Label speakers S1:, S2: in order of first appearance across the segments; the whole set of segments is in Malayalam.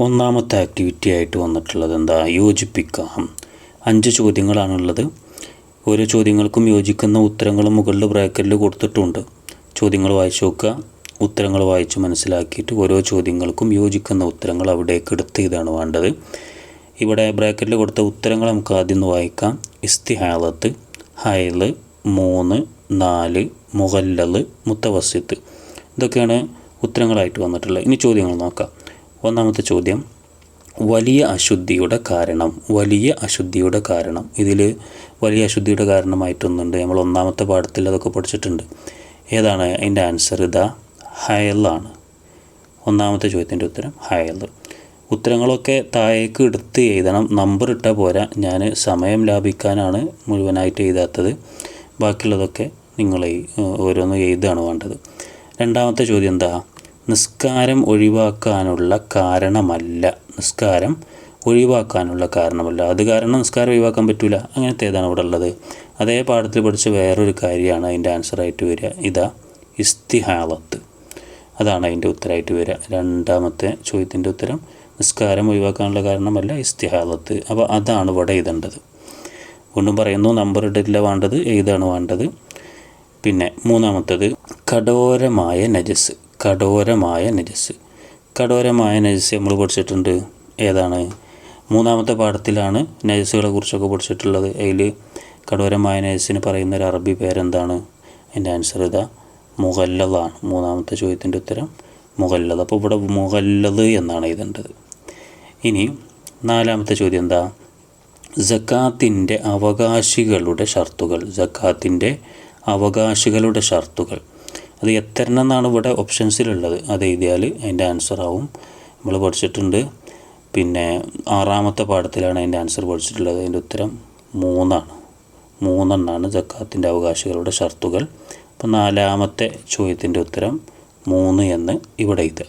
S1: ഒന്നാമത്തെ ആക്ടിവിറ്റി ആയിട്ട് വന്നിട്ടുള്ളത് എന്താ? യോജിപ്പിക്കാം. അഞ്ച് ചോദ്യങ്ങളാണുള്ളത്. ഓരോ ചോദ്യങ്ങൾക്കും യോജിക്കുന്ന ഉത്തരങ്ങൾ മുകളിൽ ബ്രാക്കറ്റിൽ കൊടുത്തിട്ടുണ്ട്. ചോദ്യങ്ങൾ വായിച്ചു നോക്കുക. ഉത്തരങ്ങൾ വായിച്ച് മനസ്സിലാക്കിയിട്ട് ഓരോ ചോദ്യങ്ങൾക്കും യോജിക്കുന്ന ഉത്തരങ്ങൾ അവിടേക്ക് എടുത്ത് ഇതാണ് വേണ്ടത്. ഇവിടെ ബ്രാക്കറ്റിൽ കൊടുത്ത ഉത്തരങ്ങൾ നമുക്ക് ആദ്യം ഒന്ന് വായിക്കാം. ഇസ്തിഹാലത്ത് ഹൈൽ മൂന്ന് നാല് മുഹല്ലൽ മുത്തവസിത്ത്. ഇതൊക്കെയാണ് ഉത്തരങ്ങളായിട്ട് വന്നിട്ടുള്ളത്. ഇനി ചോദ്യങ്ങൾ നോക്കാം. ഒന്നാമത്തെ ചോദ്യം വലിയ അശുദ്ധിയുടെ കാരണം. വലിയ അശുദ്ധിയുടെ കാരണം. ഇതിൽ വലിയ അശുദ്ധിയുടെ കാരണമായിട്ടൊന്നുണ്ട്. നമ്മൾ ഒന്നാമത്തെ പാഠത്തിൽ അതൊക്കെ പഠിച്ചിട്ടുണ്ട്. ഏതാണ് അതിന്റെ ആൻസർ ഇതാ ഹയലാണ് ഒന്നാമത്തെ ചോദ്യത്തിന്റെ ഉത്തരം ഹയൽ. ഉത്തരങ്ങളൊക്കെ താഴേക്ക് എടുത്ത് എഴുതണം. നമ്പർ ഇട്ടാൽ പോരാ. ഞാൻ സമയം ലാഭിക്കാനാണ് മുഴുവനായിട്ട് എഴുതാത്തത്. ബാക്കിയുള്ളതൊക്കെ നിങ്ങൾ ഓരോന്ന് എഴുതാണ് വേണ്ടത്. രണ്ടാമത്തെ ചോദ്യം എന്താ? നിസ്കാരം ഒഴിവാക്കാനുള്ള കാരണമല്ല. നിസ്കാരം ഒഴിവാക്കാനുള്ള കാരണമല്ല. അത് കാരണം നിസ്കാരം ഒഴിവാക്കാൻ പറ്റില്ല അങ്ങനത്തെ ഏതാണ് ഇവിടെ ഉള്ളത് അതേ പാഠത്തിൽ പഠിച്ച വേറൊരു കാര്യമാണ് അതിന്റെ ആൻസറായിട്ട് വരിക. ഇതാ ഇസ്തിഹാലത്ത് അതാണ് അതിന്റെ ഉത്തരമായിട്ട് വരിക. രണ്ടാമത്തെ ചോദ്യത്തിന്റെ ഉത്തരം നിസ്കാരം ഒഴിവാക്കാനുള്ള കാരണമല്ല ഇസ്തിഹാലത്ത് അപ്പോൾ അതാണ് ഇവിടെ എഴുതേണ്ടത്. വീണ്ടും പറയുന്നു നമ്പർ ഇടില്ല വേണ്ടത് ഏതാണ് വേണ്ടത്? പിന്നെ മൂന്നാമത്തത് കഠോരമായ നജസ്. കഠോരമായ നജസ്. കഠോരമായ നജസ് നമ്മൾ പഠിച്ചിട്ടുണ്ട്. ഏതാണ്? മൂന്നാമത്തെ പാഠത്തിലാണ് നജസ്സുകളെ കുറിച്ചൊക്കെ പഠിച്ചിട്ടുള്ളത്. അതിൽ കഠോരമായ നജസ്സിന് പറയുന്ന ഒരു അറബി പേരെന്താണ്? അതിന്റെ ആൻസർ ഇതാ. മുഗല്ലതാണ് മൂന്നാമത്തെ ചോദ്യത്തിന്റെ ഉത്തരം മുഗല്ലത് അപ്പോൾ ഇവിടെ മുഗല്ലത് എന്നാണ് എഴുതേണ്ടത്. ഇനി നാലാമത്തെ ചോദ്യം എന്താ? ജക്കാത്തിന്റെ അവകാശികളുടെ ഷർത്തുകൾ. ജക്കാത്തിന്റെ അവകാശികളുടെ ഷർത്തുകൾ. അത് എന്നാണ് ഇവിടെ ഓപ്ഷൻസിലുള്ളത് അത് എഴുതിയാൽ അതിന്റെ ആൻസർ ആവും. നമ്മൾ പഠിച്ചിട്ടുണ്ട്. പിന്നെ ആറാമത്തെ പാഠത്തിലാണ് അതിന്റെ ആൻസർ പഠിച്ചിട്ടുള്ളത്. അതിന്റെ ഉത്തരം മൂന്നാണ്. മൂന്നെണ്ണാണ് ജക്കാത്തിന്റെ അവകാശികളുടെ ഷർത്തുകൾ. അപ്പോൾ നാലാമത്തെ ചോദ്യത്തിന്റെ ഉത്തരം മൂന്ന് എന്ന് ഇവിടെ എഴുതുക.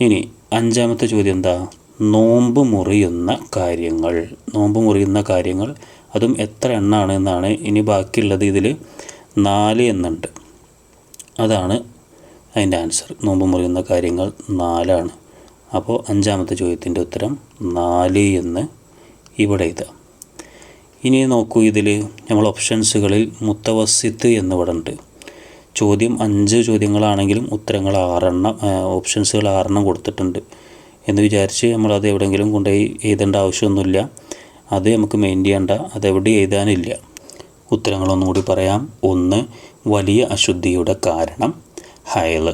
S1: ഇനി അഞ്ചാമത്തെ ചോദ്യം എന്താ? നോമ്പ് മുറിയുന്ന കാര്യങ്ങൾ. നോമ്പ് മുറിയുന്ന കാര്യങ്ങൾ. അതും എത്ര എണ്ണമാണ് എന്നാണ് ഇനി ബാക്കിയുള്ളത് ഇതിൽ നാല് എന്നുണ്ട് അതാണ് അതിന്റെ ആൻസർ നോമ്പ് മുറിയുന്ന കാര്യങ്ങൾ നാലാണ്. അപ്പോൾ അഞ്ചാമത്തെ ചോദ്യത്തിന്റെ ഉത്തരം നാല് എന്ന് ഇവിടെ എഴുതാം. ഇനി നോക്കൂ ഇതിൽ നമ്മൾ ഓപ്ഷൻസുകളിൽ മുത്തവസിത്ത് എന്നിവിടെ ഉണ്ട്. ചോദ്യം അഞ്ച് ചോദ്യങ്ങളാണെങ്കിലും ഉത്തരങ്ങൾ ആറെണ്ണം ഓപ്ഷൻസുകൾ ആറെണ്ണം കൊടുത്തിട്ടുണ്ട്. എന്ന് വിചാരിച്ച് നമ്മളത് എവിടെയെങ്കിലും കൊണ്ടുപോയി എഴുതേണ്ട ആവശ്യമൊന്നുമില്ല. അത് നമുക്ക് മെയിൻ ചെയ്യേണ്ട അതെവിടെ എഴുതാനില്ല. ഉത്തരങ്ങളൊന്നും കൂടി പറയാം. ഒന്ന് വലിയ അശുദ്ധിയുടെ കാരണം. ഹയൽ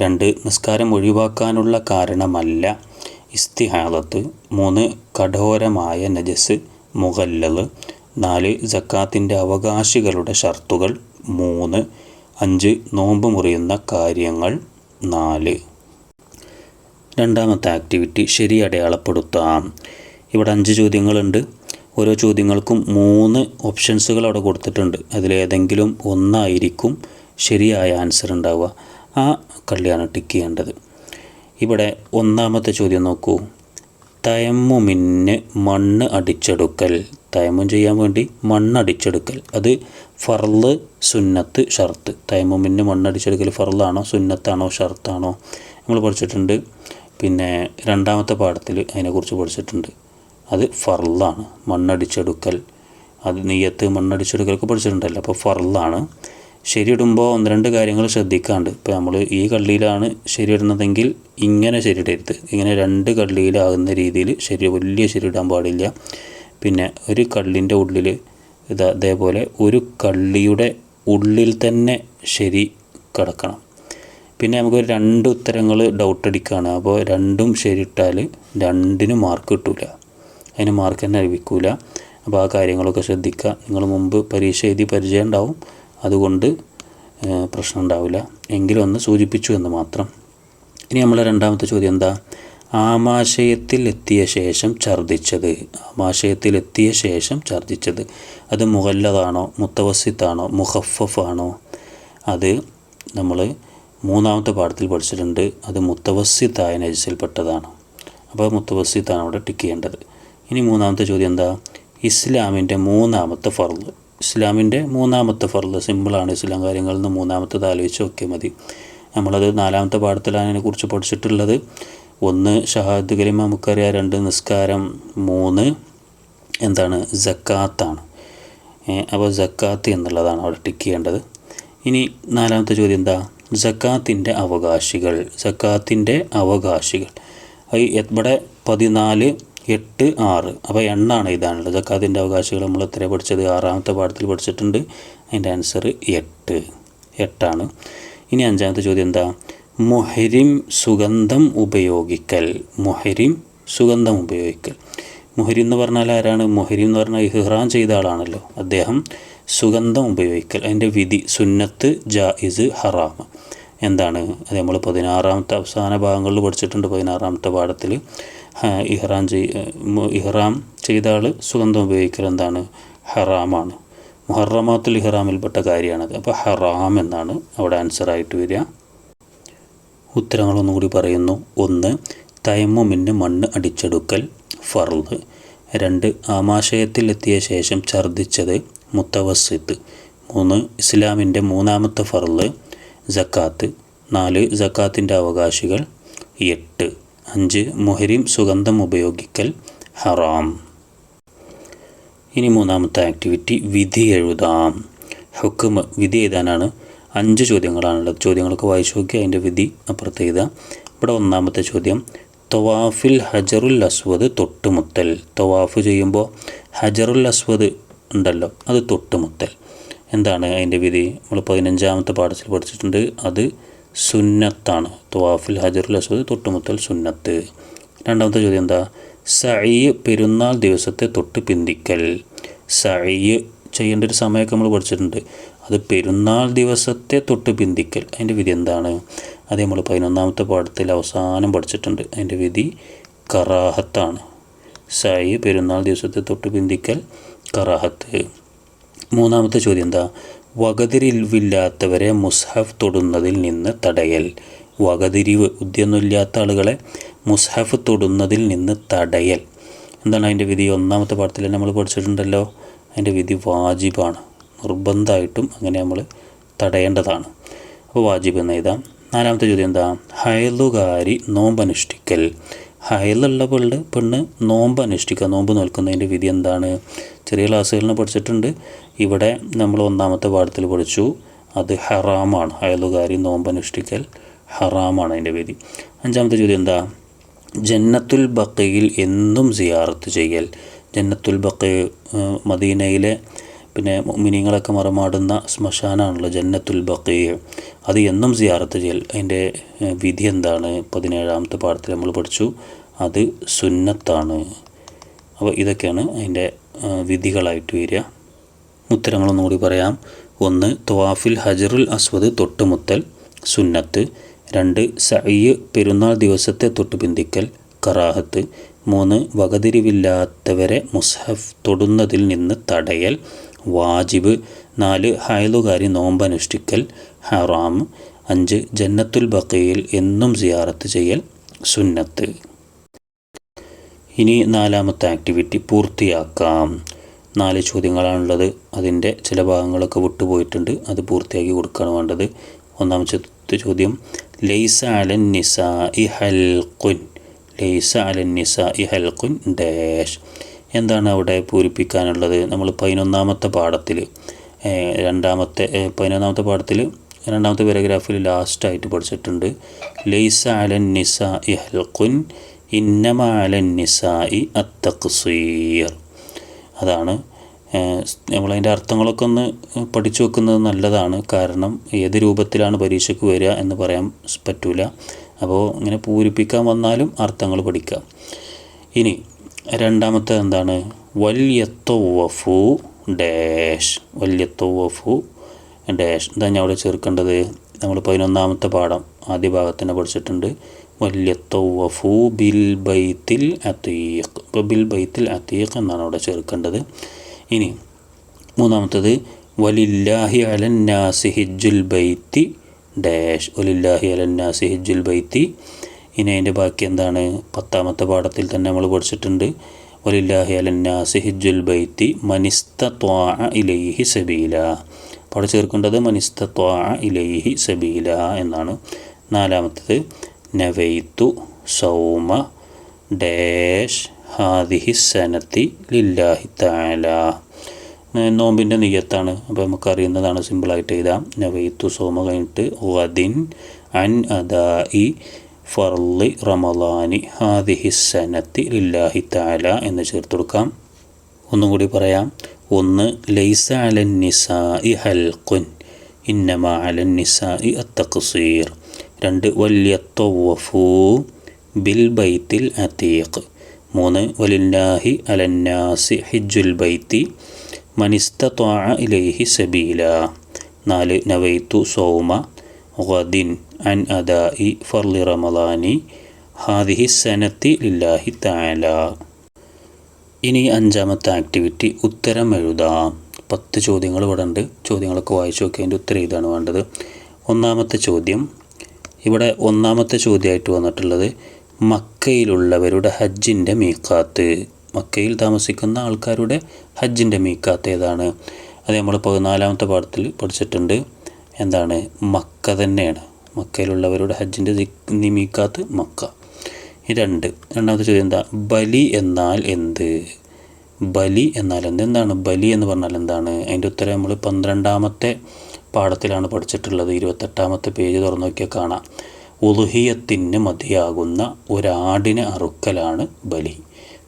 S1: രണ്ട് നിസ്കാരം ഒഴിവാക്കാനുള്ള കാരണമല്ല. ഇസ്തിഹാലത്ത് മൂന്ന് കഠോരമായ നജസ്. മുഗല്ലൽ നാല് ജക്കാത്തിന്റെ അവകാശികളുടെ ഷർത്തുകൾ. മൂന്ന് അഞ്ച് നോമ്പ് മുറിയുന്ന കാര്യങ്ങൾ. നാല്. രണ്ടാമത്തെ ആക്ടിവിറ്റി ശരി അടയാളപ്പെടുത്താം ഇവിടെ അഞ്ച് ചോദ്യങ്ങളുണ്ട്. ഓരോ ചോദ്യങ്ങൾക്കും മൂന്ന് ഓപ്ഷൻസുകൾ അവിടെ കൊടുത്തിട്ടുണ്ട്. അതിലേതെങ്കിലും ഒന്നായിരിക്കും ശരിയായ ആൻസർ ഉണ്ടാവുക. ആ കള്ളിയാണ് ടിക്ക് ചെയ്യേണ്ടത്. ഇവിടെ ഒന്നാമത്തെ ചോദ്യം നോക്കൂ. തയമ്മുമിന് മണ്ണ് അടിച്ചെടുക്കൽ. തയമ്മും ചെയ്യാൻ വേണ്ടി മണ്ണ് അടിച്ചെടുക്കൽ. അത് ഫർൾ സുന്നത്ത് ഷർത്ത്. തയമ്മുമിന് മണ്ണ് അടിച്ചെടുക്കൽ ഫർളാണോ സുന്നത്താണോ ഷർത്താണോ? നമ്മൾ പഠിച്ചിട്ടുണ്ട്. പിന്നെ രണ്ടാമത്തെ പാഠത്തിൽ അതിനെക്കുറിച്ച് പഠിച്ചിട്ടുണ്ട്. അത് ഫർളാണ് മണ്ണടിച്ചെടുക്കൽ. അത് നെയ്യത്ത് മണ്ണടിച്ചെടുക്കലൊക്കെ പഠിച്ചിട്ടുണ്ടല്ലോ അപ്പോൾ ഫർളാണ്. ശരിയിടുമ്പോൾ ഒന്ന് രണ്ട് കാര്യങ്ങൾ ശ്രദ്ധിക്കാണ്ട്. ഇപ്പോൾ നമ്മൾ ഈ കള്ളിയിലാണ് ശരിയിടുന്നതെങ്കിൽ ഇങ്ങനെ ശരിയിടരുത്. ഇങ്ങനെ രണ്ട് കള്ളിയിലാകുന്ന രീതിയിൽ ശരി വലിയ ശരിയിടാൻ പാടില്ല. പിന്നെ ഒരു കള്ളിന്റെ ഉള്ളിൽ ഇത് അതേപോലെ ഒരു കള്ളിയുടെ ഉള്ളിൽ തന്നെ ശരി കിടക്കണം. പിന്നെ നമുക്ക് രണ്ട് ഉത്തരങ്ങൾ ഡൗട്ട് അടിക്കുകയാണ് അപ്പോൾ രണ്ടും ശരിയിട്ടാൽ രണ്ടിനും മാർക്ക് കിട്ടില്ല അതിന് മാർക്ക് തന്നെ ലഭിക്കില്ല അപ്പോൾ ആ കാര്യങ്ങളൊക്കെ ശ്രദ്ധിക്കുക. നിങ്ങൾ മുമ്പ് പരീക്ഷ എഴുതി പരിചയം ഉണ്ടാവും. അതുകൊണ്ട് പ്രശ്നം ഉണ്ടാവില്ല. എങ്കിലും ഒന്ന് സൂചിപ്പിച്ചു എന്ന് മാത്രം. ഇനി നമ്മളെ രണ്ടാമത്തെ ചോദ്യം എന്താ? ആമാശയത്തിൽ എത്തിയ ശേഷം ഛർദ്ദിച്ചത്. ആമാശയത്തിൽ എത്തിയ ശേഷം ഛർദ്ദിച്ചത്. അത് മുഹല്ലതാണോ മുത്തവസിത്താണോ? മുഹഫഫാണോ അത് നമ്മൾ മൂന്നാമത്തെ പാഠത്തിൽ പഠിച്ചിട്ടുണ്ട്. അത് മുത്തവസിത്തായ നജസിൽപ്പെട്ടതാണ്. അപ്പോൾ മുത്തവസിത്താണ് അവിടെ ടിക്ക് ചെയ്യേണ്ടത്. ഇനി മൂന്നാമത്തെ ചോദ്യം എന്താ? ഇസ്ലാമിന്റെ മൂന്നാമത്തെ ഫർൾ ഇസ്ലാമിന്റെ മൂന്നാമത്തെ ഫർൾ സിമ്പിളാണ് ഇസ്ലാം കാര്യങ്ങളിൽ നിന്ന് മൂന്നാമത്തത് ആലോചിച്ച് ഒക്കെ മതി. നമ്മളത് നാലാമത്തെ പാഠത്തിലാണ് അതിനെക്കുറിച്ച് പഠിച്ചിട്ടുള്ളത്. ഒന്ന് ഷഹാദ് കലിമ നമുക്കറിയാം. രണ്ട് നിസ്കാരം. മൂന്ന് എന്താണ്? ജക്കാത്താണ് അപ്പോൾ ജക്കാത്ത് എന്നുള്ളതാണ് അവിടെ ടിക്ക് ചെയ്യേണ്ടത്. ഇനി നാലാമത്തെ ചോദ്യം എന്താ? ജക്കാത്തിന്റെ അവകാശികൾ. ജക്കാത്തിന്റെ അവകാശികൾ. ഇവിടെ പതിനാല് എട്ട് ആറ്. അപ്പോൾ എണ്ണാണ് ഇതാണുള്ളത് ജക്കാത്തിന്റെ അവകാശികൾ നമ്മൾ എത്ര പഠിച്ചത്? ആറാമത്തെ പാഠത്തിൽ പഠിച്ചിട്ടുണ്ട്. അതിന്റെ ആൻസർ എട്ട്. എട്ടാണ്. ഇനി അഞ്ചാമത്തെ ചോദ്യം എന്താ? മുഹരിം സുഗന്ധം ഉപയോഗിക്കൽ. മുഹരിം സുഗന്ധം ഉപയോഗിക്കൽ. മൊഹരി എന്ന് പറഞ്ഞാൽ ആരാണ്? മുഹരിം എന്ന് പറഞ്ഞാൽ ഇഹ്റാം ചെയ്ത ആളാണല്ലോ. അദ്ദേഹം സുഗന്ധം ഉപയോഗിക്കൽ. അതിന്റെ വിധി സുന്നത്ത് ജായിസ് ഹറാം. എന്താണ്? അത് നമ്മൾ പതിനാറാമത്തെ അവസാന ഭാഗങ്ങളിൽ പഠിച്ചിട്ടുണ്ട്. പതിനാറാമത്തെ പാഠത്തിൽ ഇഹ്റാം ചെയ് ഇഹ്റാം ചെയ്ത ആൾ സുഗന്ധം ഉപയോഗിക്കൽ എന്താണ്? ഹറാമാണ്. മുഹറമാത്തുൽ ഇഹ്റാമിൽപ്പെട്ട കാര്യമാണത്. അപ്പോൾ ഹറാം എന്നാണ് അവിടെ ആൻസറായിട്ട് വരിക. ഉത്തരങ്ങളൊന്നും കൂടി പറയുന്നു. ഒന്ന് തയമ്മുമിന് മണ്ണ് അടിച്ചെടുക്കൽ ഫർൾ രണ്ട് ആമാശയത്തിൽ എത്തിയ ശേഷം ഛർദ്ദിച്ചത് മുത്തവസിത്ത് മൂന്ന് ഇസ്ലാമിന്റെ മൂന്നാമത്തെ ഫർൾ ജക്കാത്ത്. നാല് ജക്കാത്തിന്റെ അവകാശികൾ. എട്ട് അഞ്ച് മുഹരിം സുഗന്ധം ഉപയോഗിക്കൽ. ഹറാം. ഇനി മൂന്നാമത്തെ ആക്ടിവിറ്റി വിധി എഴുതാം. ഹുക്കും വിധി എഴുതാനാണ് അഞ്ച് ചോദ്യങ്ങളാണുള്ളത്. ചോദ്യങ്ങളൊക്കെ വായിച്ചു നോക്കി അതിന്റെ വിധി അപ്പുറത്ത് എഴുതാം. ഇവിടെ ഒന്നാമത്തെ ചോദ്യം തൊവാഫിൽ ഹജറുൽ അസ്വദ് തൊട്ടുമുത്തൽ. തൊവാഫ് ചെയ്യുമ്പോൾ ഹജറുൽ അസ്വദ് ഉണ്ടല്ലോ അത് തൊട്ടുമുത്തൽ. എന്താണ് അതിന്റെ വിധി? നമ്മൾ പതിനഞ്ചാമത്തെ പാഠത്തിൽ പഠിച്ചിട്ടുണ്ട്. അത് സുന്നത്താണ്. ത്വാഫിൽ ഹജറുൽ അസ്വദ് തൊട്ടുമുത്തൽ സുന്നത്ത്. രണ്ടാമത്തെ ചോദ്യം എന്താ? സയ്യ് പെരുന്നാൾ ദിവസത്തെ തൊട്ട് പിന്തിക്കൽ. സയ്യ് ചെയ്യേണ്ട ഒരു സമയമൊക്കെ നമ്മൾ പഠിച്ചിട്ടുണ്ട്. അത് പെരുന്നാൾ ദിവസത്തെ തൊട്ട് പിന്തിക്കൽ. അതിന്റെ വിധി എന്താണ്? അത് നമ്മൾ പതിനൊന്നാമത്തെ പാഠത്തിൽ അവസാനം പഠിച്ചിട്ടുണ്ട്. അതിന്റെ വിധി കറാഹത്താണ്. സായി പെരുന്നാൾ ദിവസത്തെ തൊട്ട് പിന്തിക്കൽ കറാഹത്ത്. മൂന്നാമത്തെ ചോദ്യം എന്താ വകതിരിവില്ലാത്തവരെ മുസ്ഹഫ് തൊടുന്നതിൽ നിന്ന് തടയൽ. വകതിരിവ് ഉദ്യമൊന്നുമില്ലാത്ത ആളുകളെ മുസ്ഹഫ് തൊടുന്നതിൽ നിന്ന് തടയൽ. എന്താണ് അതിന്റെ വിധി? ഒന്നാമത്തെ പാഠത്തിൽ നമ്മൾ പഠിച്ചിട്ടുണ്ടല്ലോ. അതിന്റെ വിധി വാജിബാണ്. നിർബന്ധമായിട്ടും അങ്ങനെ നമ്മൾ തടയേണ്ടതാണ്. അപ്പോൾ വാജിബ് എന്ന് എഴുതാം. നാലാമത്തെ ചോദ്യം എന്താ? ഹയലുകാരി നോമ്പ് അനുഷ്ഠിക്കൽ ഹയലുള്ള പെണ്ണ് പെണ്ണ് നോമ്പ് അനുഷ്ഠിക്കുക നോമ്പ് നോൽക്കുന്നതിന്റെ വിധി എന്താണ്? ചെറിയ ക്ലാസ്സുകളിൽ പഠിച്ചിട്ടുണ്ട്. ഇവിടെ നമ്മൾ ഒന്നാമത്തെ പാഠത്തിൽ പഠിച്ചു. അത് ഹറാമാണ്. അയലുകാരി നോമ്പ് അനുഷ്ഠിക്കൽ ഹറാമാണ് അതിന്റെ വിധി. അഞ്ചാമത്തെ ചോദ്യം എന്താ? ജന്നത്തുൽ ബക്കയിൽ എന്നും സിയാറത്ത് ചെയ്യൽ. ജന്നത്തുൽ ബക്ക മദീനയിലെ പിന്നെ മിനിങ്ങളൊക്കെ മറമാടുന്ന ശ്മശാനാണല്ലോ ജന്നത്തുൽ ബക്കയെ അത് എന്നും സിയാറത്ത് ചെയ്യൽ. അതിന്റെ വിധി എന്താണ്? പതിനേഴാമത്തെ പാഠത്തിൽ നമ്മൾ പഠിച്ചു. അത് സുന്നത്താണ്. അപ്പോൾ ഇതൊക്കെയാണ് അതിന്റെ വിധികളായിട്ട് വരിക. ഉത്തരങ്ങളൊന്നും കൂടി പറയാം. ഒന്ന് ത്വാഫിൽ ഹജറുൽ അസ്വദ് തൊട്ടുമുത്തൽ. സുന്നത്ത്. രണ്ട് സയ്യ് പെരുന്നാൾ ദിവസത്തെ തൊട്ടുപിന്തിക്കൽ. കറാഹത്ത്. മൂന്ന് വകതിരിവില്ലാത്തവരെ മുസ്ഹഫ് തൊടുന്നതിൽ നിന്ന് തടയൽ. വാജിബ്. നാല് ഹയലുകാരി നോമ്പനുഷ്ഠിക്കൽ. ഹറാം. അഞ്ച് ജന്നത്തുൽ ബക്കയിൽ എന്നും സിയാറത്ത് ചെയ്യൽ. സുന്നത്ത്. ഇനി നാലാമത്തെ ആക്ടിവിറ്റി പൂർത്തിയാക്കാം. നാല് ചോദ്യങ്ങളാണുള്ളത്. അതിന്റെ ചില ഭാഗങ്ങളൊക്കെ വിട്ടുപോയിട്ടുണ്ട്. അത് പൂർത്തിയാക്കി കൊടുക്കുകയാണ് വേണ്ടത്. ഒന്നാമത്തെ ചോദ്യം ലൈസ അലൻ നിസ ഇ ഹൽക്കുൻ ലൈസ അലൻ നിസ ഇ ഹൽക്കുൻ ഡാഷ്. എന്താണ് അവിടെ പൂരിപ്പിക്കാനുള്ളത്? നമ്മൾ പതിനൊന്നാമത്തെ പാഠത്തിൽ രണ്ടാമത്തെ പതിനൊന്നാമത്തെ പാഠത്തിൽ രണ്ടാമത്തെ പാരഗ്രാഫിൽ ലാസ്റ്റായിട്ട് പഠിച്ചിട്ടുണ്ട്. ലൈസ അലൻ നിസ ഇ ഹൽക്കുൻ ഇന്നമാലൻ നിസ നിസാ ഇ അത്തഖ്സീർ. അതാണ്. നമ്മളതിന്റെ അർത്ഥങ്ങളൊക്കെ ഒന്ന് പഠിച്ചു വെക്കുന്നത് നല്ലതാണ്. കാരണം ഏത് രൂപത്തിലാണ് പരീക്ഷയ്ക്ക് വരിക എന്ന് പറയാൻ പറ്റൂല. അപ്പോൾ ഇങ്ങനെ പൂരിപ്പിക്കാൻ വന്നാലും അർത്ഥങ്ങൾ പഠിക്കാം ഇനി രണ്ടാമത്തെ എന്താണ്? വല്യത്തവഫു ഡാഷ്. വല്യത്തവഫു ഡാഷ്. ഇതാ ഞാൻ അവിടെ ചേർക്കേണ്ടത്. നമ്മൾ പതിനൊന്നാമത്തെ പാഠം ആദ്യ ഭാഗത്തന്നെ പഠിച്ചിട്ടുണ്ട്. വല്യത്തവഫു ബിൽ ബൈത്തിൽ അതീഖ് ഇപ്പോൾ ബിൽ ബൈത്തിൽ അതീഖ് എന്നാണ് അവിടെ ചേർക്കേണ്ടത്. ഇനി മൂന്നാമത്തത് വലില്ലാഹി അലന്നാസി ഹിജുൽ ബൈത്തി ഡാഷ്. വലില്ലാഹി അലന്നാസി ഹിജുൽ ബൈത്തി. ഇനി അതിന്റെ ബാക്കി എന്താണ്? പത്താമത്തെ പാഠത്തിൽ തന്നെ നമ്മൾ പഠിച്ചിട്ടുണ്ട്. വലില്ലാഹി അലന്നാസി ഹിജുൽ ബൈത്തി മനിസ്ത ഇലൈഹി സബീല. അപ്പോൾ അവിടെ ചേർക്കേണ്ടത് മനിസ്ത ഇലൈഹി സബീല എന്നാണ്. നാലാമത്തത് നവൈത്തു സൗമ ഡാഷ് ഹാദിഹി സനത്തി ലില്ലാഹി താല നോമ്പിന്റെ നീയത്താണ്. അപ്പോൾ നമുക്കറിയുന്നതാണ് സിമ്പിളായിട്ട് എഴുതാം. നവൈത്തു സോമ കഴിഞ്ഞിട്ട് വദിൻ അൻ അദാ ഇ ഫർലി റമലാനി ഹാദിഹി സനത്തി ലില്ലാഹി താല എന്ന് ചേർത്ത് കൊടുക്കാം. ഒന്നും കൂടി പറയാം. ഒന്ന് ലൈസ അലൻ നിസാ ഇ ഹൽഖുൻ ഇന്നമ അലൻ നിസാ ഇ അത്തഖ്സീർ. രണ്ട് വല്യത്തവഫു ബിൽ ബൈത്തിൽ അതീഖ് മൂന്ന് വലില്ലാഹി അലന്നാസി ഹിജുൽ ബൈത്തി മനിസ്തത്വാ ഇലൈഹി സബീല. നാല് നവൈത്തു സൗമ ഗദിൻ അൻ അദായി ഫർലി റമദാനി ഹാദിഹി സനത്തി ലില്ലാഹി താല ഇനി അഞ്ചാമത്തെ ആക്ടിവിറ്റി ഉത്തരം എഴുതാം. പത്ത് ചോദ്യങ്ങൾ ഇവിടെ ഉണ്ട്. ചോദ്യങ്ങളൊക്കെ വായിച്ചു നോക്കി അതിന്റെ ഉത്തരം ഇതാണ് വേണ്ടത്. ഒന്നാമത്തെ ചോദ്യം ഇവിടെ ഒന്നാമത്തെ ചോദ്യമായിട്ട് വന്നിട്ടുള്ളത് മക്കയിലുള്ളവരുടെ ഹജ്ജിന്റെ മീക്കാത്ത് മക്കയിൽ താമസിക്കുന്ന ആൾക്കാരുടെ ഹജ്ജിന്റെ മീക്കാത്ത് ഏതാണ്? അത് നമ്മൾ പതിനാലാമത്തെ പാഠത്തിൽ പഠിച്ചിട്ടുണ്ട്. എന്താണ്? മക്ക തന്നെയാണ്. മക്കയിലുള്ളവരുടെ ഹജ്ജിന്റെ മീക്കാത്ത് മക്ക. രണ്ട്. രണ്ടാമത്തെ ചോദ്യം എന്താ? ബലി എന്നാൽ എന്ത്? ബലി എന്നാൽ എന്ത്? എന്താണ്? ബലി എന്ന് പറഞ്ഞാൽ എന്താണ്? അതിന്റെ ഉത്തരം നമ്മൾ പന്ത്രണ്ടാമത്തെ പാഠത്തിലാണ് പഠിച്ചിട്ടുള്ളത്. ഇരുപത്തെട്ടാമത്തെ പേജ് തുറന്നു നോക്കിയാൽ കാണാം. ഉലുഹിയത്തിന് മതിയാകുന്ന ഒരാടിനെ അറുക്കലാണ് ബലി.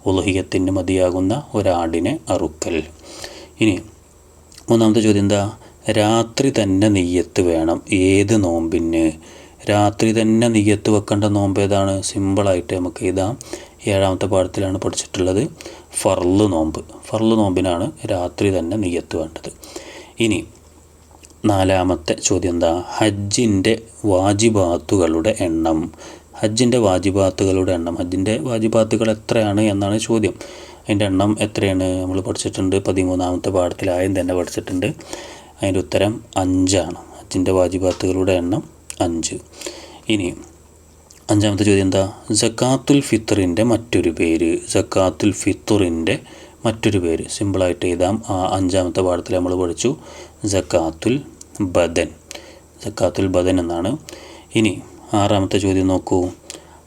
S1: ഉലുഹിയത്തിന് മതിയാകുന്ന ഒരാടിനെ അറുക്കൽ. ഇനി മൂന്നാമത്തെ ചോദ്യം എന്താ? രാത്രി തന്നെ നെയ്യത്ത് വേണം. ഏത് നോമ്പിന്? രാത്രി തന്നെ നെയ്യത്ത് വെക്കേണ്ട നോമ്പ് ഏതാണ്? സിമ്പിളായിട്ട് നമുക്ക് എഴുതാം. ഏഴാമത്തെ പാഠത്തിലാണ് പഠിച്ചിട്ടുള്ളത്. ഫർൾ നോമ്പ്. ഫർൾ നോമ്പിനാണ് രാത്രി തന്നെ നെയ്യത്ത് വേണ്ടത്. ഇനി നാലാമത്തെ ചോദ്യം എന്താ ഹജ്ജിന്റെ വാജിബാത്തുകളുടെ എണ്ണം. ഹജ്ജിന്റെ വാജിബാത്തുകളുടെ എണ്ണം. ഹജ്ജിന്റെ വാജിബാത്തുകൾ എത്രയാണ് എന്നാണ് ചോദ്യം. അതിന്റെ എണ്ണം എത്രയാണ്? നമ്മൾ പഠിച്ചിട്ടുണ്ട്. പതിമൂന്നാമത്തെ പാഠത്തിലായും തന്നെ പഠിച്ചിട്ടുണ്ട്. അതിന്റെ ഉത്തരം അഞ്ചാണ്. ഹജ്ജിന്റെ വാജിബാത്തുകളുടെ എണ്ണം അഞ്ച്. ഇനി അഞ്ചാമത്തെ ചോദ്യം എന്താ ജക്കാത്തുൽ ഫിത്തറിന്റെ മറ്റൊരു പേര്. ജക്കാത്തുൽ ഫിത്തറിന്റെ മറ്റൊരു പേര്. സിമ്പിളായിട്ട് എഴുതാം. അഞ്ചാമത്തെ പാഠത്തിൽ നമ്മൾ പഠിച്ചു. ജക്കാത്തുൽ ബദൻ. സക്കാത്തുൽ ബദൻ എന്നാണ്. ഇനി ആറാമത്തെ ചോദ്യം നോക്കൂ.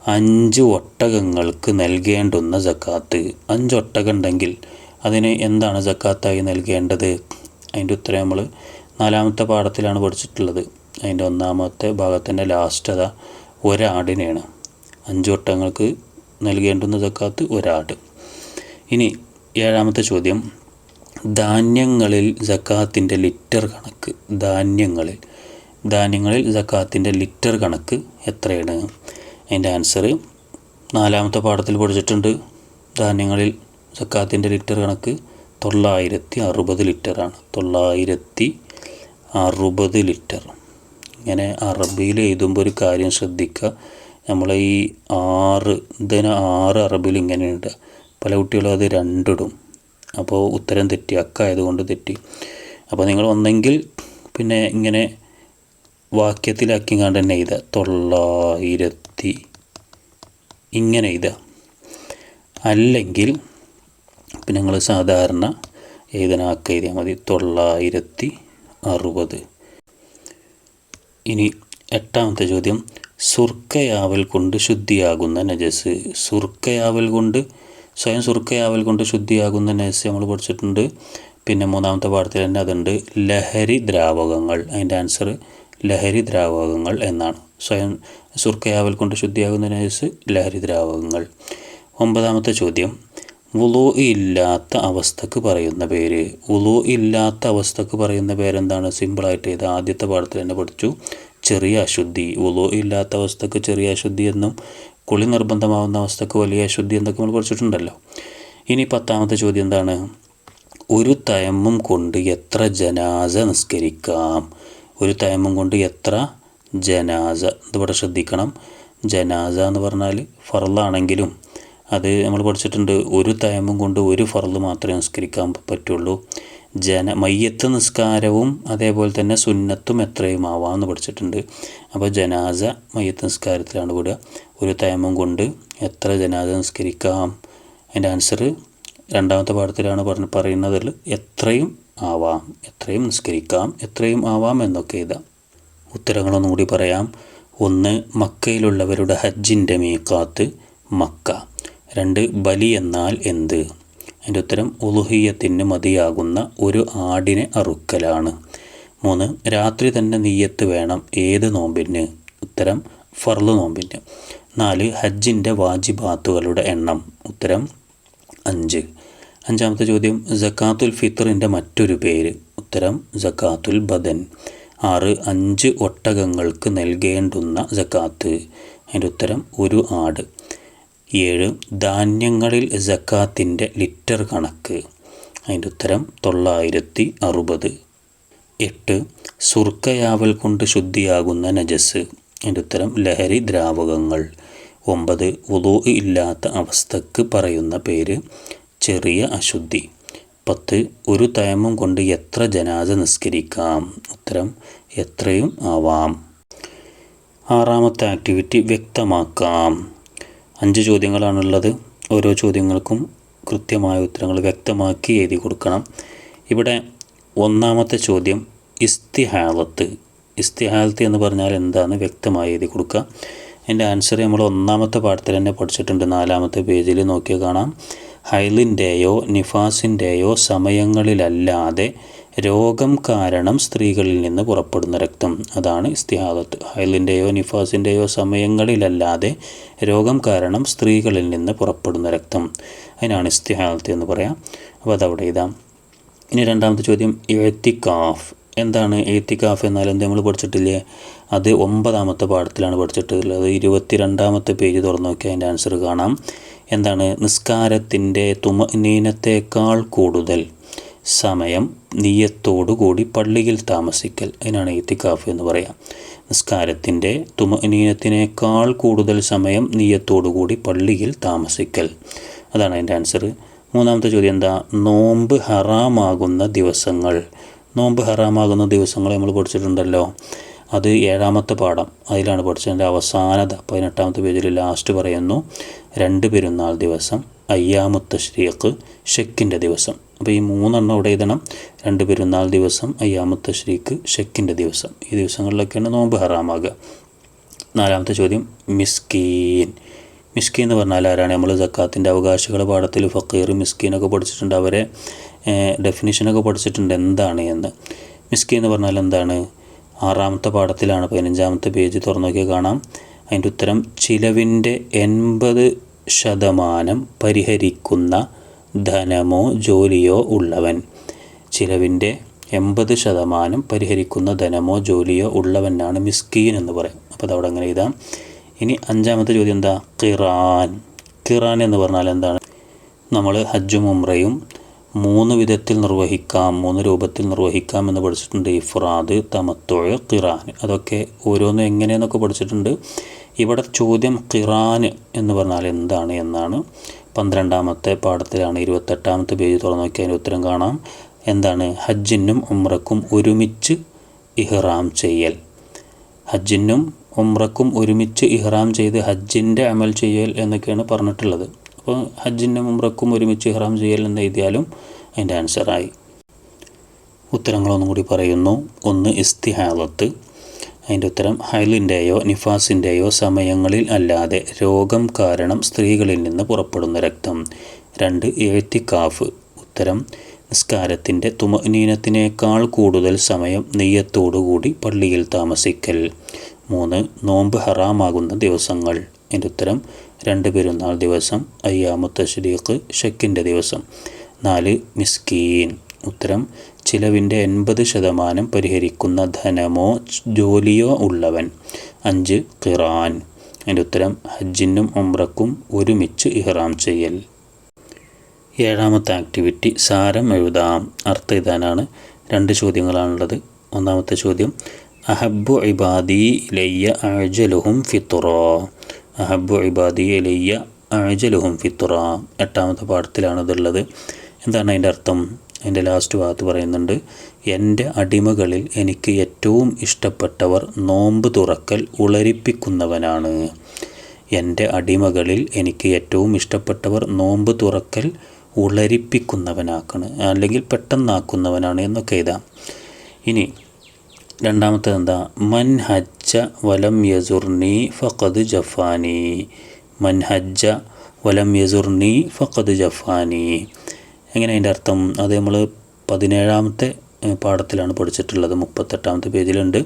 S1: അഞ്ച് ഒട്ടകങ്ങൾക്ക് നൽകേണ്ടുന്ന സക്കാത്ത്. അഞ്ച് ഒട്ടകം ഉണ്ടെങ്കിൽ അതിന് എന്താണ് സക്കാത്തായി നൽകേണ്ടത്? അതിന്റെ ഉത്തരം നമ്മൾ നാലാമത്തെ പാഠത്തിലാണ് പഠിച്ചിട്ടുള്ളത്. അതിന്റെ ഒന്നാമത്തെ ഭാഗത്തിന്റെ ലാസ്റ്റ് അതാ ഒരാടിനെയാണ്. അഞ്ച് ഒട്ടകങ്ങൾക്ക് നൽകേണ്ടുന്ന ജക്കാത്ത് ഒരാട്. ഇനി ഏഴാമത്തെ ചോദ്യം. ധാന്യങ്ങളിൽ ജക്കാത്തിന്റെ ലിറ്റർ കണക്ക്. ധാന്യങ്ങളിൽ. ധാന്യങ്ങളിൽ ജക്കാത്തിന്റെ ലിറ്റർ കണക്ക് എത്രയാണ്? അതിന്റെ ആൻസർ നാലാമത്തെ പാഠത്തിൽ പഠിച്ചിട്ടുണ്ട്. ധാന്യങ്ങളിൽ ജക്കാത്തിന്റെ ലിറ്റർ കണക്ക് തൊള്ളായിരത്തി അറുപത് ലിറ്ററാണ് തൊള്ളായിരത്തി അറുപത് ലിറ്റർ. ഇങ്ങനെ അറബിയിൽ എഴുതുമ്പോൾ ഒരു കാര്യം ശ്രദ്ധിക്കുക. നമ്മൾ ഈ ആറ് ഇതിന് ആറ് അറബിയിൽ ഇങ്ങനെയുണ്ട് പല കുട്ടികളും അത് രണ്ടിടും. അപ്പോൾ ഉത്തരം തെറ്റി അക്കായതുകൊണ്ട് തെറ്റി. അപ്പോൾ നിങ്ങൾ ഒന്നെങ്കിൽ പിന്നെ ഇങ്ങനെ വാക്യത്തിലാക്കി കണ്ട് തന്നെ എഴുതുക. തൊള്ളായിരത്തി ഇങ്ങനെ എഴുതുക. അല്ലെങ്കിൽ പിന്നെ നിങ്ങൾ സാധാരണ എഴുതനാക്ക എഴുതിയാൽ മതി. തൊള്ളായിരത്തി അറുപത്. ഇനി എട്ടാമത്തെ ചോദ്യം. സുർക്കയാവൽ കൊണ്ട് ശുദ്ധിയാകുന്ന നജസ്. സുർക്കയാവൽ കൊണ്ട് സ്വയം സുർക്കയാവൽ കൊണ്ട് ശുദ്ധിയാകുന്ന നേഴ്സ് നമ്മൾ പഠിച്ചിട്ടുണ്ട്. പിന്നെ മൂന്നാമത്തെ പാഠത്തിൽ തന്നെ അതുണ്ട് ലഹരി ദ്രാവകങ്ങൾ. അതിന്റെ ആൻസർ ലഹരി ദ്രാവകങ്ങൾ എന്നാണ്. സ്വയം സുർക്കയാവൽ കൊണ്ട് ശുദ്ധിയാകുന്ന നേഴ്സ് ലഹരി ദ്രാവകങ്ങൾ. ഒമ്പതാമത്തെ ചോദ്യം വുളു ഇല്ലാത്ത അവസ്ഥക്ക് പറയുന്ന പേര്. വുളു ഇല്ലാത്ത അവസ്ഥക്ക് പറയുന്ന പേരെന്താണ്? സിമ്പിളായിട്ട് ഇത് ആദ്യത്തെ പാഠത്തിൽ തന്നെ പഠിച്ചു. ചെറിയ അശുദ്ധി. വുളു ഇല്ലാത്ത അവസ്ഥക്ക് ചെറിയ അശുദ്ധി എന്നും കുളി നിർബന്ധമാവുന്ന അവസ്ഥക്ക് വലിയ അശുദ്ധി എന്തൊക്കെ നമ്മൾ പഠിച്ചിട്ടുണ്ടല്ലോ ഇനി പത്താമത്തെ ചോദ്യം എന്താണ്? ഒരു തയമ്മും കൊണ്ട് എത്ര ജനാസ നിസ്കരിക്കാം? ഒരു തയമ്മും കൊണ്ട് എത്ര ജനാസ ഇതിവിടെ ശ്രദ്ധിക്കണം. ജനാസ എന്ന് പറഞ്ഞാൽ ഫറലാണെങ്കിലും അത് നമ്മൾ പഠിച്ചിട്ടുണ്ട് ഒരു തയമ്മും കൊണ്ട് ഒരു ഫറൽ മാത്രമേ നിസ്കരിക്കാൻ പറ്റുള്ളൂ. ജന മയ്യത്ത് നിസ്കാരവും അതേപോലെ തന്നെ സുന്നത്തും എത്രയും ആവാമെന്ന് പഠിച്ചിട്ടുണ്ട്. അപ്പോൾ ജനാസ മയ്യത്ത് നിസ്കാരത്തിലാണ് കൂടുക ഒരു തയമ്പും കൊണ്ട് എത്ര ജനാസ നിസ്കരിക്കാം? അതിന്റെ ആൻസർ രണ്ടാമത്തെ പാഠത്തിലാണ് പറഞ്ഞ് പറയുന്നതിൽ എത്രയും ആവാം എത്രയും നിസ്കരിക്കാം എത്രയും ആവാം എന്നൊക്കെ എഴുതാം ഉത്തരങ്ങളൊന്നും കൂടി പറയാം. ഒന്ന് മക്കയിലുള്ളവരുടെ ഹജ്ജിന്റെ മീക്കാത്ത് മക്ക. രണ്ട് ബലി എന്നാൽ എന്ത്? അതിന്റെ ഉത്തരം ഉലുഹിയത്തിന് മതിയാകുന്ന ഒരു ആടിനെ അറുക്കലാണ്. മൂന്ന് രാത്രി തന്നെ നീയത്ത് വേണം ഏത് നോമ്പിന്? ഉത്തരം ഫർൾ നോമ്പിന്. നാല് ഹജ്ജിന്റെ വാജിബാത്തുകളുടെ എണ്ണം. ഉത്തരം അഞ്ച്. അഞ്ചാമത്തെ ചോദ്യം ജക്കാത്തുൽ ഫിത്തറിന്റെ മറ്റൊരു പേര്. ഉത്തരം ജക്കാത്തുൽ ബദൻ. ആറ് അഞ്ച് ഒട്ടകങ്ങൾക്ക് നൽകേണ്ടുന്ന ജക്കാത്ത് അതിന്റെ ഉത്തരം ഒരു ആട്. ഏഴ് ധാന്യങ്ങളിൽ ജക്കാത്തിന്റെ ലിറ്റർ കണക്ക്. അതിന്റെ ഉത്തരം തൊള്ളായിരത്തി അറുപത്. എട്ട് സുർക്കയാവൽ കൊണ്ട് ശുദ്ധിയാകുന്ന നജസ്. അതിന്റെ ഉത്തരം ലഹരി ദ്രാവകങ്ങൾ. ഒമ്പത് ഉദോ ഇല്ലാത്ത അവസ്ഥക്ക് പറയുന്ന പേര് ചെറിയ അശുദ്ധി. പത്ത് ഒരു തയമം കൊണ്ട് എത്ര ജനാസ നിസ്കരിക്കാം? ഉത്തരം എത്രയും ആവാം. ആറാമത്തെ ആക്ടിവിറ്റി വ്യക്തമാക്കാം. അഞ്ച് ചോദ്യങ്ങളാണുള്ളത്. ഓരോ ചോദ്യങ്ങൾക്കും കൃത്യമായ ഉത്തരങ്ങൾ വ്യക്തമാക്കി എഴുതി കൊടുക്കണം. ഇവിടെ ഒന്നാമത്തെ ചോദ്യം ഇസ്തിഹാലത്ത് ഇസ്തിഹാലത്ത് എന്ന് പറഞ്ഞാൽ എന്താണ്? വ്യക്തമായി എഴുതി കൊടുക്കുക. അതിന്റെ ആൻസർ നമ്മൾ ഒന്നാമത്തെ പാഠത്തിൽ തന്നെ പഠിച്ചിട്ടുണ്ട്. നാലാമത്തെ പേജിൽ നോക്കിയാൽ കാണാം. ഹൈലിന്റെയോ നിഫാസിന്റെയോ സമയങ്ങളിലല്ലാതെ രോഗം കാരണം സ്ത്രീകളിൽ നിന്ന് പുറപ്പെടുന്ന രക്തം. അതാണ് ഇസ്തിഹാദത്ത്. ഹൈലിന്റെയോ നിഫാസിന്റെയോ സമയങ്ങളിലല്ലാതെ രോഗം കാരണം സ്ത്രീകളിൽ നിന്ന് പുറപ്പെടുന്ന രക്തം. അതിനാണ് ഇസ്തിഹാദത്ത് എന്ന് പറയാം. അപ്പോൾ അതവിടെ ഇതാം. ഇനി രണ്ടാമത്തെ ചോദ്യം എഴുത്തിക്കാഫ് എന്താണ് എഴുത്തിക്കാഫ് എന്നാൽ എന്ത് നമ്മൾ പഠിച്ചിട്ടില്ലേ? അത് ഒമ്പതാമത്തെ പാഠത്തിലാണ് പഠിച്ചിട്ടുള്ളത്. ഇരുപത്തി രണ്ടാമത്തെ പേജ് തുറന്നു നോക്കിയാൽ അതിന്റെ ആൻസർ കാണാം. എന്താണ്? നിസ്കാരത്തിന്റെ തുമ നീനത്തേക്കാൾ കൂടുതൽ. സമയം നീയത്തോടുകൂടി പള്ളിയിൽ താമസിക്കൽ. അതിനാണ് ഇത്തിക്കാഫ് എന്ന് പറയാം. നിസ്കാരത്തിന്റെ തുമനീനത്തിനേക്കാൾ കൂടുതൽ സമയം നീയത്തോടുകൂടി പള്ളിയിൽ താമസിക്കൽ. അതാണ് അതിന്റെ ആൻസർ മൂന്നാമത്തെ ചോദ്യം എന്താ? നോമ്പ് ഹറാമാകുന്ന ദിവസങ്ങൾ. നോമ്പ് ഹറാമാകുന്ന ദിവസങ്ങൾ നമ്മൾ പഠിച്ചിട്ടുണ്ടല്ലോ. അത് ഏഴാമത്തെ പാഠം. അതിലാണ് പഠിച്ചതിന്റെ അവസാനത. പതിനെട്ടാമത്തെ പേജിൽ ലാസ്റ്റ് പറയുന്നു. രണ്ട് പെരുന്നാൾ ദിവസം അയ്യാമുത്ത ശ്രീക്ക് ഷെക്കിന്റെ ദിവസം. അപ്പോൾ ഈ മൂന്നെണ്ണം ഇവിടെ എഴുതണം. രണ്ട് പെരുന്നാൾ ദിവസം അയ്യാമുത്ത ശ്രീക്ക് ഷെക്കിന്റെ ദിവസം. ഈ ദിവസങ്ങളിലൊക്കെയാണ് നോമ്പ് ഹറാമാകുക. നാലാമത്തെ ചോദ്യം മിസ്കീൻ. മിസ്കീൻ എന്ന് പറഞ്ഞാൽ ആരാണ്? നമ്മൾ ജക്കാത്തിന്റെ അവകാശികൾ പാഠത്തിൽ ഫക്കീർ മിസ്കീനൊക്കെ പഠിച്ചിട്ടുണ്ട്. അവരെ ഡെഫിനിഷനൊക്കെ പഠിച്ചിട്ടുണ്ട്. എന്താണ് എന്ന്. മിസ്കീൻ എന്ന് പറഞ്ഞാൽ എന്താണ്? ആറാമത്തെ പാഠത്തിലാണ് പതിനഞ്ചാമത്തെ പേജ് തുറന്നു നോക്കിയാൽ കാണാം. അതിന്റെ ഉത്തരം ചിലവിന്റെ എൺപത് ശതമാനം പരിഹരിക്കുന്ന ധനമോ ജോലിയോ ഉള്ളവൻ. ചിലവിന്റെ എൺപത് ശതമാനം പരിഹരിക്കുന്ന ധനമോ ജോലിയോ ഉള്ളവനാണ് മിസ്കീൻ എന്ന് പറയും. അപ്പോൾ അതവിടെ അങ്ങനെ എഴുതാം. ഇനി അഞ്ചാമത്തെ ചോദ്യം എന്താ? ഖിറാൻ. ഖിറാൻ എന്ന് പറഞ്ഞാൽ എന്താണ്? നമ്മൾ ഹജ്ജും ഉംറയും മൂന്ന് വിധത്തിൽ നിർവഹിക്കാം മൂന്ന് രൂപത്തിൽ നിർവഹിക്കാം എന്ന് പഠിച്ചിട്ടുണ്ട് ഇഫ്രാദ് തമത്തോ ഖിറാൻ. അതൊക്കെ ഓരോന്നും എങ്ങനെയെന്നൊക്കെ പഠിച്ചിട്ടുണ്ട്. ഇവിടെ ചോദ്യം ഖിറാൻ എന്ന് പറഞ്ഞാൽ എന്താണ് എന്നാണ്. പന്ത്രണ്ടാമത്തെ പാഠത്തിലാണ് ഇരുപത്തെട്ടാമത്തെ പേജ് തുറന്നു നോക്കി അതിന്റെ ഉത്തരം കാണാം. എന്താണ്? ഹജ്ജിനും ഉമ്രക്കും ഒരുമിച്ച് ഇഹ്റാം ചെയ്യൽ. ഹജ്ജിനും ഉമ്രക്കും ഒരുമിച്ച് ഇഹ്റാം ചെയ്ത് ഹജ്ജിന്റെ അമൽ ചെയ്യൽ എന്നൊക്കെയാണ് പറഞ്ഞിട്ടുള്ളത്. അപ്പോൾ ഹജ്ജിനും ഉമ്രക്കും ഒരുമിച്ച് ഇഹ്റാം ചെയ്യൽ എന്ന് എഴുതിയാലും അതിന്റെ ആൻസറായി. ഉത്തരങ്ങളൊന്നും കൂടി പറയുന്നു. ഒന്ന് ഇസ്തിഹാലത്ത് അതിന്റെ ഉത്തരം ഹൈലിന്റെയോ നിഫാസിന്റെയോ സമയങ്ങളിൽ അല്ലാതെ രോഗം കാരണം സ്ത്രീകളിൽ നിന്ന് പുറപ്പെടുന്ന രക്തം. രണ്ട് എഴുത്തിക്കാഫ് ഉത്തരം നിസ്കാരത്തിന്റെ തുമനീനത്തിനേക്കാൾ കൂടുതൽ സമയം നെയ്യത്തോടുകൂടി പള്ളിയിൽ താമസിക്കൽ. മൂന്ന് നോമ്പ് ഹറാമാകുന്ന ദിവസങ്ങൾ. എന്റെ ഉത്തരം രണ്ട് പെരുന്നാൾ ദിവസം അയ്യാമുത്ത ഷെക്കിന്റെ ദിവസം. നാല് മിസ്കീൻ. ഉത്തരം ചിലവിന്റെ എൺപത് ശതമാനം പരിഹരിക്കുന്ന ധനമോ ജോലിയോ ഉള്ളവൻ. അഞ്ച് ഖിറാൻ. അതിന്റെ ഉത്തരം ഹജ്ജിനും ഉംറക്കും ഒരുമിച്ച് ഇഹ്റാം ചെയ്യൽ. ഏഴാമത്തെ ആക്ടിവിറ്റി സാരം എഴുതാം. അർത്ഥം എഴുതാനാണ് രണ്ട് ചോദ്യങ്ങളാണുള്ളത്. ഒന്നാമത്തെ ചോദ്യം അഹബു ഇബാദി ലയ്യ അഴജലുഹും ഫിത്തുറോ. അഹബു ഇബാദി ലയ്യ അഴജലുഹും ഫിത്തുറ. എട്ടാമത്തെ പാഠത്തിലാണ് ഇതുള്ളത് എന്താണ് അതിന്റെ അർത്ഥം? അതിന്റെ ലാസ്റ്റ് ഭാഗത്ത് പറയുന്നുണ്ട് എന്റെ അടിമകളിൽ എനിക്ക് ഏറ്റവും ഇഷ്ടപ്പെട്ടവർ നോമ്പ് തുറക്കൽ ഉളരിപ്പിക്കുന്നവനാണ്. എന്റെ അടിമകളിൽ എനിക്ക് ഏറ്റവും ഇഷ്ടപ്പെട്ടവർ നോമ്പ് തുറക്കൽ ഉളരിപ്പിക്കുന്നവനാക്കണ് അല്ലെങ്കിൽ പെട്ടെന്നാക്കുന്നവനാണ് എന്നൊക്കെ എഴുതാം. ഇനി രണ്ടാമത്തെ എന്താ? മൻ ഹജ്ജ വലം യസുർനി ഫഖദ് ജഫാനി. മൻ ഹജ്ജ വലം യസുർനി ഫഖദ് ജഫാനി. എങ്ങനെ അതിന്റെ അർത്ഥം അത് നമ്മൾ പതിനേഴാമത്തെ പാഠത്തിലാണ് പഠിച്ചിട്ടുള്ളത്. മുപ്പത്തെട്ടാമത്തെ പേജിലുണ്ട്.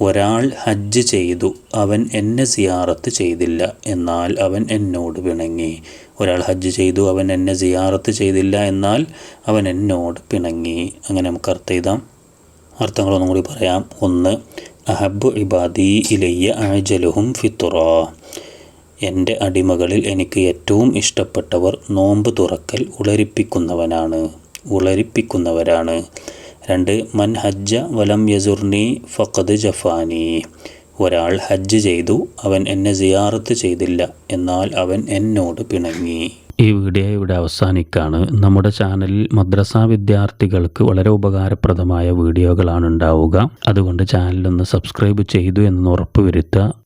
S1: ഒരാൾ ഹജ്ജ് ചെയ്തു. അവൻ എന്നെ സിയാറത്ത് ചെയ്തില്ല. എന്നാൽ അവൻ എന്നോട് പിണങ്ങി. ഒരാൾ ഹജ്ജ് ചെയ്തു. അവൻ എന്നെ സിയാറത്ത് ചെയ്തില്ല. എന്നാൽ അവൻ എന്നോട് പിണങ്ങി. അങ്ങനെ നമുക്ക് അർത്ഥം എഴുതാം. അർത്ഥങ്ങളൊന്നും കൂടി പറയാം. ഒന്ന് അഹബ് ഇബാദി ഇലയ്യ ആജലുഹും ഫിത്തുറ. എന്റെ അടിമകളിൽ എനിക്ക് ഏറ്റവും ഇഷ്ടപ്പെട്ടവർ നോമ്പ് തുറക്കൽ ഉളരിപ്പിക്കുന്നവനാണ്. ഉളരിപ്പിക്കുന്നവരാണ്. രണ്ട് മൻ ഹജ്ജ വലം യസുർനി ഫഖദ് ജഫാനി. ഒരാൾ ഹജ്ജ് ചെയ്തു അവൻ എന്നെ സിയാറത്ത് ചെയ്തില്ല എന്നാൽ അവൻ എന്നോട് പിണങ്ങി. ഈ വീഡിയോ ഇവിടെ അവസാനിക്കാണ്. നമ്മുടെ ചാനലിൽ മദ്രസ വിദ്യാർത്ഥികൾക്ക് വളരെ ഉപകാരപ്രദമായ വീഡിയോകളാണ് ഉണ്ടാവുക. അതുകൊണ്ട് ചാനലൊന്ന് സബ്സ്ക്രൈബ് ചെയ്തു എന്ന് ഉറപ്പുവരുത്തുക.